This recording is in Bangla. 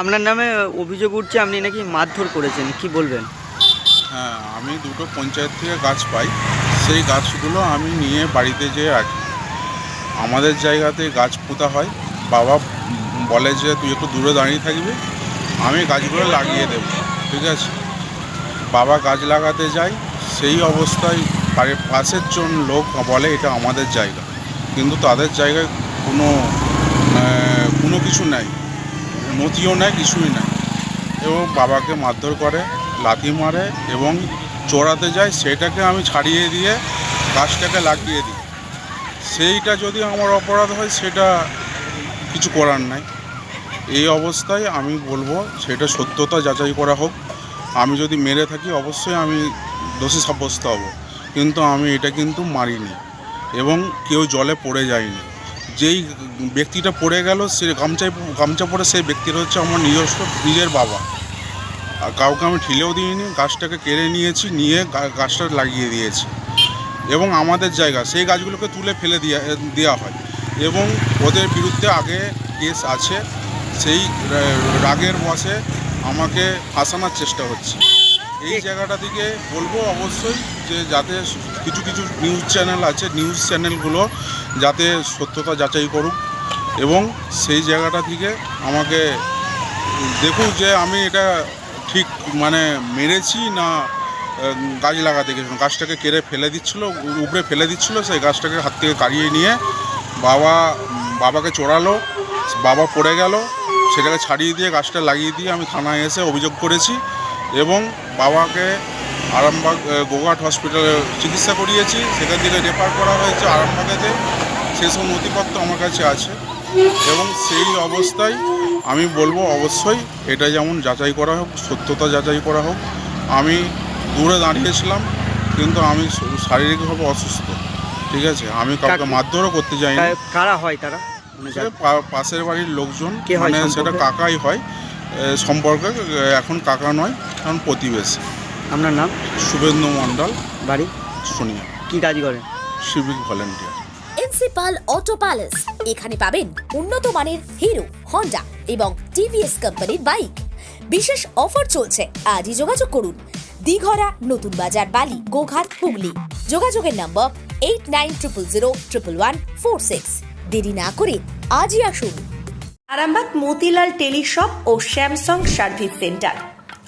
আপনার নামে অভিযোগ উঠছে, আপনি নাকি মারধর করেছেন, কি বলবেন? হ্যাঁ আমি দুটো পঞ্চায়েত থেকে গাছ পাই, সেই গাছগুলো আমি নিয়ে বাড়িতে যেয়ে রাখি। আমাদের জায়গাতে গাছ পোতা হয়, বাবা বলে যে তুই একটু দূরে দাঁড়িয়ে থাকবি, আমি গাছগুলো লাগিয়ে দেবো, ঠিক আছে? বাবা গাছ লাগাতে যায়, সেই অবস্থায় বাড়ির পাশের জন লোক বলে এটা আমাদের জায়গা, কিন্তু তাদের জায়গায় কোনো কোনো কিছু নাই। নথিও নাই, কিছুই নাই। এবং বাবাকে মারধর করে, লাথি মারে এবং চড়াতে যায়, সেটাকে আমি ছাড়িয়ে দিয়ে গাছটাকে লাগিয়ে দিই। সেইটা যদি আমার অপরাধ হয়, সেটা কিছু করার নাই। এই অবস্থায় আমি বলব, সেটা সত্যতা যাচাই করা হোক। আমি যদি মেরে থাকি, অবশ্যই আমি দোষী সাব্যস্ত হব। কিন্তু আমি এটা কিন্তু মারিনি এবং কেউ জলে পড়ে যায়নি। যেই ব্যক্তিটা পড়ে গেল, সে গামছায়, গামছা পরে সেই ব্যক্তিটা হচ্ছে আমার নিজস্ব নিজের বাবা। আর কাউকে আমি ঠিলেও দিইনি, গাছটাকে কেড়ে নিয়েছি, নিয়ে গাছটা লাগিয়ে দিয়েছি। এবং আমাদের জায়গা, সেই গাছগুলোকে তুলে ফেলে দেওয়া দেওয়া হয়। এবং ওদের বিরুদ্ধে আগে কেস আছে, সেই রাগের বসে আমাকে ফাঁসানোর চেষ্টা হচ্ছে। এই জায়গাটা থেকে বলব অবশ্যই যে যাতে কিছু কিছু নিউজ চ্যানেল আছে নিউজ চ্যানেলগুলো যাতে সত্যতা যাচাই করুক এবং সেই জায়গাটা থেকে আমাকে দেখুক যে আমি এটা ঠিক মানে মেরেছি না গাছ লাগাতে গেছিলাম গাছটাকে কেড়ে ফেলে দিচ্ছিল উপরে ফেলে দিচ্ছিল, সেই গাছটাকে হাত থেকে কাড়িয়ে নিয়ে বাবা, বাবাকে চড়ালো, বাবা পড়ে গেল, সেটাকে ছাড়িয়ে দিয়ে গাছটা লাগিয়ে দিয়ে আমি থানায় এসে অভিযোগ করেছি। এবং বাবাকে আরামবাগ গোঘাট হসপিটালে চিকিৎসা করিয়েছি। সেখান থেকে রেফার করা হয়েছে আরামবাগেতে। সেসব নথিপত্র আমার কাছে আছে। এবং সেই অবস্থায় আমি বলব অবশ্যই এটা যেমন যাচাই করা হোক সত্যতা যাচাই করা হোক আমি দূরে দাঁড়িয়েছিলাম কিন্তু আমি শারীরিকভাবে অসুস্থ। ঠিক আছে? আমি কাউকে মারধরও করতে যাইনি। কা- কারা হয় তারা? মানে পাশের বাড়ির লোকজন। মানে সেটা কাকাই হয়। সম্পর্কে এখন কাকা নয়। এখন প্রতিবেশী। আপনার নাম? শুভেন্দু মণ্ডল। বাড়ি? সোনিয়া। কি কাজ করেন? Civic volunteer. Principal auto palace. এখানে পাবেন উন্নত মানের হিরো হন্ডা এবং টিভিএস কোম্পানির বাইক। বিশেষ অফার চলছে। আজই যোগাযোগ করুন। দিঘরা নতুন বাজার বালি গোঘাট হুগলি। যোগাযোগের number eight nine triple zero triple one four six দেরি না করে আজই আসুন। আরামবাগ মতিলাল টেলিশপ ও স্যামসাং সার্ভিস সেন্টার।